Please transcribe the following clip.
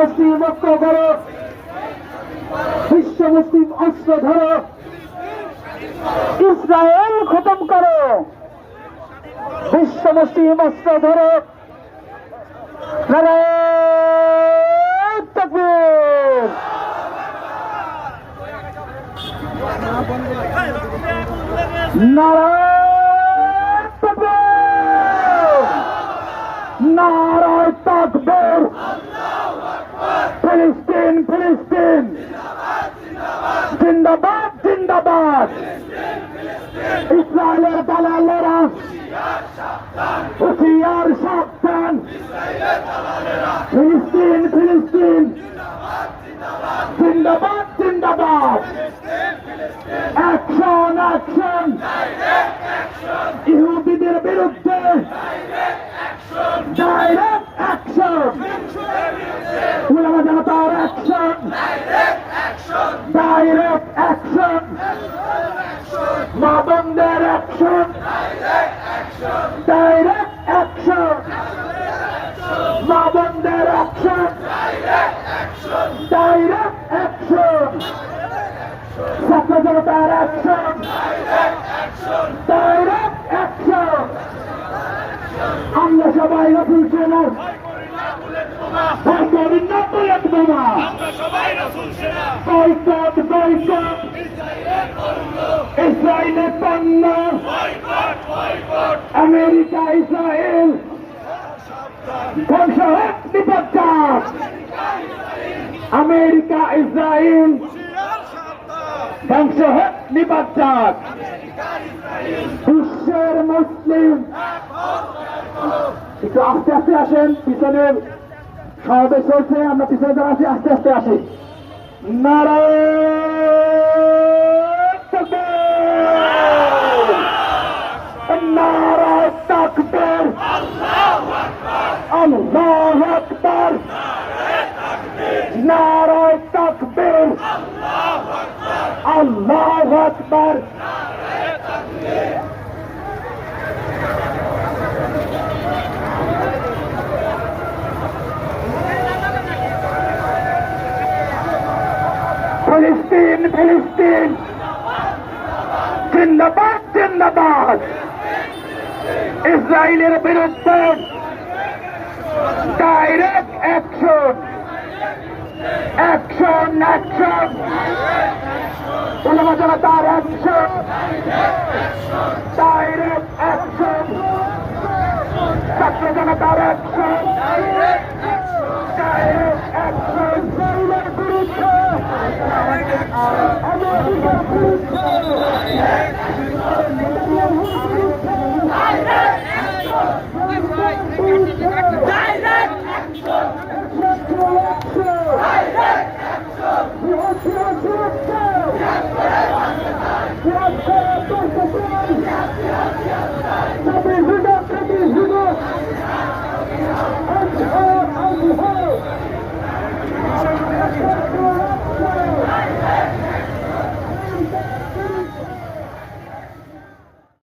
মুসলিম ঐক্য করো। বিশ্ব মুসলিম অস্ত্র ধরো। ইসরায়েল খতম করো। বিশ্ব মুসলিম অস্ত্র ধরো। নারায়ণ তাকবীর নারায়ণ তাকবীর নারায়ণ তাকবীর ফিলিস্তিন ফিলিস্তিন জিন্দাবাদ জিন্দাবাদ ইসরায়েলের দালালেরা হুশিয়ার সাবধান ফিলিস্তিন ফিলিস্তিন জিন্দাবাদ জিন্দাবাদ অ্যাকশন অ্যাকশন ইহুদিদের বিরুদ্ধে ডাইরেক্ট অ্যাকশন উলামা জনতার অ্যাকশন ডাইরেক্ট অ্যাকশন মা বন্ধের অ্যাকশন ডাইরেক্ট অ্যাকশন মা বন্ধের অ্যাকশন ডাইরেক্ট অ্যাকশন ছাত্র জনতার অ্যাকশন ডাইরেক্ট অ্যাকশন আমরা সবাই রসুল সেনা বৈকট না বুলেট বোমা বৈকট বৈকট ইসরায়েলের পণ্য আমেরিকা ইসরায়েল ধ্বংস হোক নিপজ্জাত আমেরিকা ইসরায়েল ধ্বংস হোক নিপজ্জাত বিশ্বের মুসলিম একটু আস্তে আস্তে আসেন পিছনে সমাবেশ চলছে, আমরা পিছনে যারা আছি, আস্তে আস্তে আসি। নারায়ণ তাকবীর। আল্লাহ আকবর। নারায়ণ তাকবীর। আল্লাহ আকবর। ফিলিস্তিন ফিলিস্তিন। জিন্দাবাদ জিন্দাবাদ। ইসরায়েলের বিরুদ্ধে ডাইরেক্ট অ্যাকশন অ্যাকশন অ্যাকশন উলামা জনতার অ্যাকশন ডাইরেক্ট অ্যাকশন ছাত্র জনতার অ্যাকশন Direct action!